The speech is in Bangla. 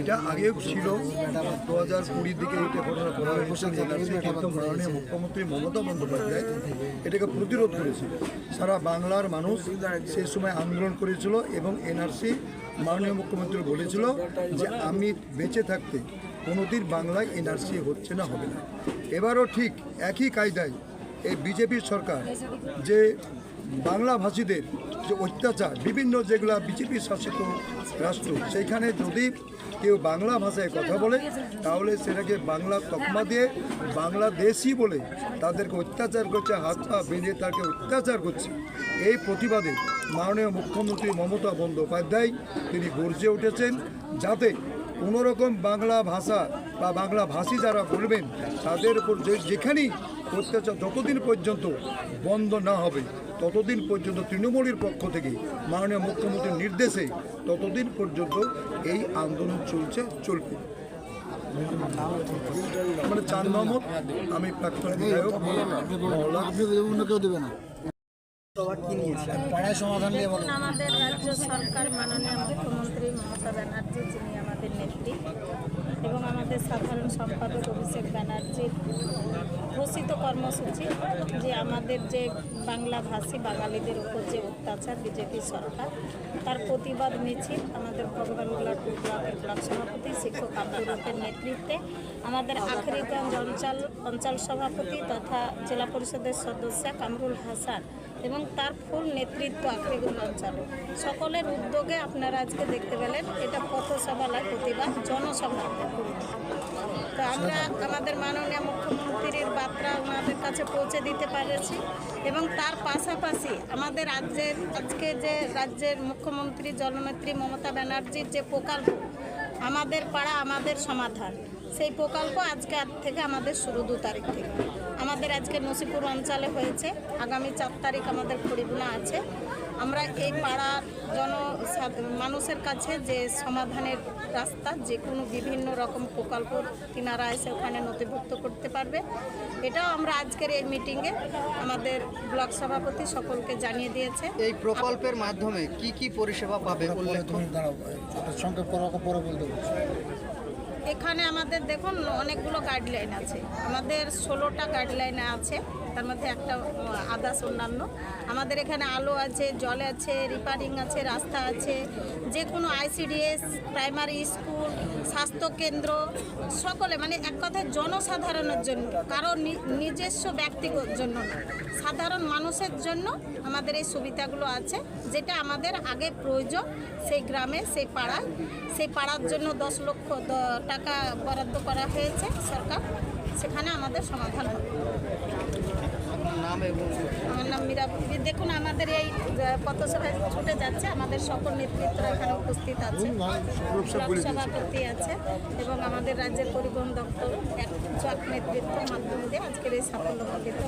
এটা আগেও ছিল। দু হাজার কুড়ির দিকে এটা ঘটনা করা হয়েছে। এনআরসি কিন্তু মাননীয় মুখ্যমন্ত্রী মমতা বন্দ্যোপাধ্যায় এটাকে প্রতিরোধ করেছিল। সারা বাংলার মানুষ সেই সময় আন্দোলন করেছিল এবং এনআরসি মাননীয় মুখ্যমন্ত্রী বলেছিল যে আমি বেঁচে থাকতে কোনোদিন বাংলায় এনআরসি হচ্ছে না হবে না। এবারও ঠিক একই কায়দায় এই বিজেপির সরকার যে বাংলা ভাষীদের যে অত্যাচার, বিভিন্ন যেগুলা বিজেপি শাসিত রাষ্ট্র, সেইখানে যদি কেউ বাংলা ভাষায় কথা বলে, তাহলে সেটাকে বাংলা তকমা দিয়ে বাংলাদেশি বলে তাদেরকে অত্যাচার করছে, হাত পা বেঁধে তাকে অত্যাচার করছে। এই প্রতিবাদে মাননীয় মুখ্যমন্ত্রী মমতা বন্দ্যোপাধ্যায় তিনি গর্জে উঠেছেন যাতে কোনোরকম বাংলা ভাষা বা বাংলা ভাষী যারা বলবেন, তাদের উপর যেখানেই অত্যাচার যতদিন পর্যন্ত বন্ধ না হবে। ততদিন পর্যন্ত তৃণমূলের পক্ষ থেকে মাননীয় মুখ্যমন্ত্রীর নির্দেশে ততদিন পর্যন্ত এই আন্দোলন চলছে চলবে। মানে চাঁদ মোহাম্মদ আমি প্রাক্তন বিধায়ক কেউ দেবে না আমাদের রাজ্য সরকার মাননীয় মুখ্যমন্ত্রী মমতা ব্যানার্জি যিনি আমাদের নেত্রী এবং আমাদের সাধারণ সম্পাদক অভিষেক ব্যানার্জির ঘোষিত কর্মসূচি যে আমাদের যে বাংলা ভাষী বাঙালিদের উপর যে অত্যাচার বিজেপি সরকার, তার প্রতিবাদ মিছিল আমাদের ভগবানগোলা টু ব্লকের ব্লক সভাপতি শিক্ষক রফের নেতৃত্বে, আমাদের আখরিগঞ্জ অঞ্চল অঞ্চল সভাপতি তথা জেলা পরিষদের সদস্য কামরুল হাসান এবং তার ফুল নেতৃত্ব আখরিগঞ্জ অঞ্চলে। সকলের উদ্যোগে আপনারা আজকে দেখতে পেলেন, এটা পথসভালয় প্রতিবাদ জনসভা তো আমরা আমাদের মাননীয় মুখ্যমন্ত্রীর বার্তা ওনাদের কাছে পৌঁছে দিতে পারেছি এবং তার পাশাপাশি আমাদের রাজ্যের, আজকে যে রাজ্যের মুখ্যমন্ত্রী জননেত্রী মমতা ব্যানার্জির যে প্রকল্প, আমাদের পাড়া, আমাদের সমাধান, সেই প্রকল্প আজকে আজ থেকে আমাদের শুরু দু তারিখ থেকে। আমাদের আজকে নসিপুর অঞ্চলে হয়েছে। আগামী চার তারিখ আমাদের খড়িগুনা আছে। আমরা এই পাড়ার জন মানুষের কাছে যে সমাধানের রাস্তা যে কোনো বিভিন্ন রকম প্রকল্প তিনারা এসে ওখানে নথিভুক্ত করতে পারবে। এটাও আমরা আজকের এই মিটিংয়ে আমাদের ব্লক সভাপতি সকলকে জানিয়ে দিয়েছে। এই প্রকল্পের মাধ্যমে কি কি পরিষেবা পাবে উল্লেখ এখানে আমাদের দেখুন অনেকগুলো গাইডলাইন আছে। আমাদের ষোলোটা গাইডলাইন আছে। তার মধ্যে একটা আদার্স অন্যান্য। আমাদের এখানে আলো আছে, জল আছে রিপারিং আছে, রাস্তা আছে যে কোনো আইসিডিএস প্রাইমারি স্কুল স্বাস্থ্যকেন্দ্র, সকলে মানে এক কথায় জনসাধারণের জন্য, কারও নিজস্ব ব্যক্তিগত জন্য না। সাধারণ মানুষের জন্য আমাদের এই সুবিধাগুলো আছে, যেটা আমাদের আগে প্রয়োজন, সেই গ্রামে, সেই পাড়ায়। সেই পাড়ার জন্য দশ লক্ষ টাকা বরাদ্দ করা হয়েছে সরকার। সেখানে আমাদের সমাধান হবে আপনার নাম এবং আমার নাম দেখুন, আমাদের এই পথসভায় ছুটে যাচ্ছে, আমাদের সকল নেতৃত্বরা এখানে উপস্থিত আছে। সভাপতি আছে এবং আমাদের রাজ্যের পরিবহন দপ্তর এক নেতৃত্বের মাধ্যমে দিয়ে আজকের এই সাফল্যমণ্ডিত